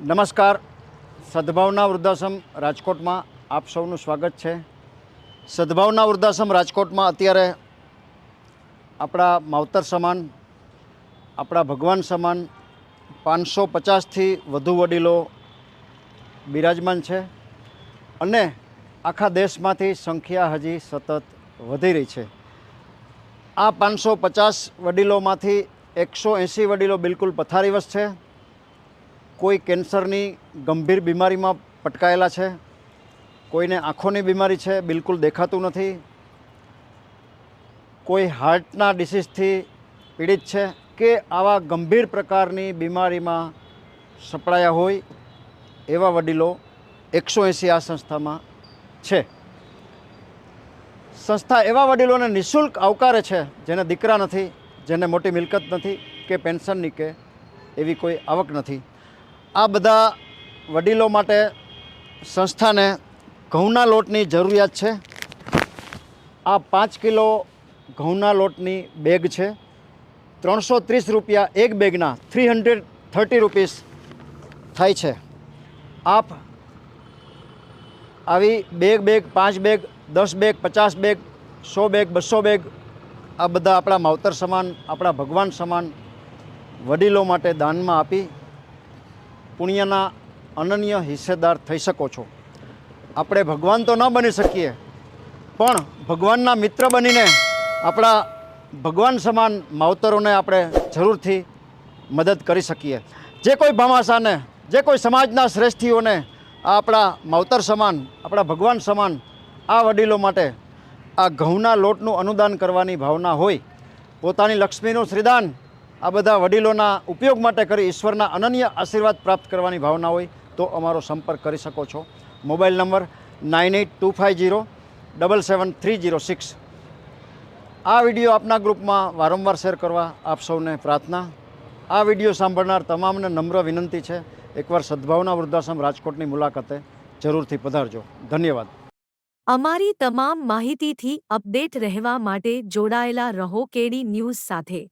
નમસ્કાર. સદભાવના વૃદ્ધાશ્રમ રાજકોટમાં આપ સૌનું સ્વાગત છે. સદભાવના વૃદ્ધાશ્રમ રાજકોટમાં અત્યારે આપણા માવતર સમાન, આપણા ભગવાન સમાન પાંચસો પચાસથી વધુ વડીલો બિરાજમાન છે અને આખા દેશમાંથી સંખ્યા હજી સતત વધી રહી છે. આ પાંચસો પચાસ વડીલોમાંથી એકસો એંસી વડીલો બિલકુલ પથારીવશ છે. કોઈ કેન્સરની ગંભીર બીમારીમાં પટકાયેલા છે, કોઈને આંખોની બીમારી છે, બિલકુલ દેખાતું નથી, કોઈ હાર્ટના ડિસીઝથી પીડિત છે કે આવા ગંભીર પ્રકારની બીમારીમાં સપડાયા હોય, એવા વડીલો એકસો એંસી આ સંસ્થામાં છે. સંસ્થા એવા વડીલોને નિઃશુલ્ક આવકારે છે જેને દીકરા નથી, જેને મોટી મિલકત નથી કે પેન્શનની કે એવી કોઈ આવક નથી. આ બધા વડીલો માટે સંસ્થાને ઘઉંના લોટની જરૂરિયાત છે. આ પાંચ કિલો ઘઉંના લોટની બેગ છે. ત્રણસો ત્રીસ રૂપિયા એક બેગના થ્રી હંડ્રેડ થર્ટી રૂપીસ થાય છે. આપ આવી બેગ બેગ, પાંચ બેગ, દસ બેગ, પચાસ બેગ, સો બેગ, બસો બેગ, આ બધા આપણા માવતર સમાન, આપણા ભગવાન સમાન વડીલો માટે દાનમાં આપી પુણ્યના અનન્ય હિસ્સેદાર થઈ શકો છો. આપણે ભગવાન તો ન બની શકીએ, પણ ભગવાનના મિત્ર બનીને આપણા ભગવાન સમાન માવતરોને આપણે જરૂરથી મદદ કરી શકીએ. જે કોઈ ભામાશાને જે કોઈ સમાજના શ્રેષ્ઠીઓને આ આપણા માવતર સમાન, આપણા ભગવાન સમાન આ વડીલો માટે આ ઘઉંના લોટનું અનુદાન કરવાની ભાવના હોય, પોતાની લક્ષ્મીનું શ્રીદાન આ બધા વડીલોના ઉપયોગ માટે કરી ઈશ્વરના અનન્ય આશીર્વાદ પ્રાપ્ત કરવાની ભાવના હોય તો અમારો સંપર્ક કરી શકો છો. Mobile number nine eight two five zero double seven three zero six. આ વીડિયો આપના ગ્રુપમાં વારંવાર શેર કરવા આપ સૌને પ્રાર્થના. આ વીડિયો સાંભળનાર તમામને નમ્ર વિનંતી છે. એકવાર સદભાવના વૃદ્ધાશ્રમ રાજકોટની મુલાકાતે જરૂરથી પધારજો. ધન્યવાદ. અમારી તમામ માહિતીથી અપડેટ રહેવા માટે જોડાયેલા રહો કેડી ન્યૂઝ સાથે.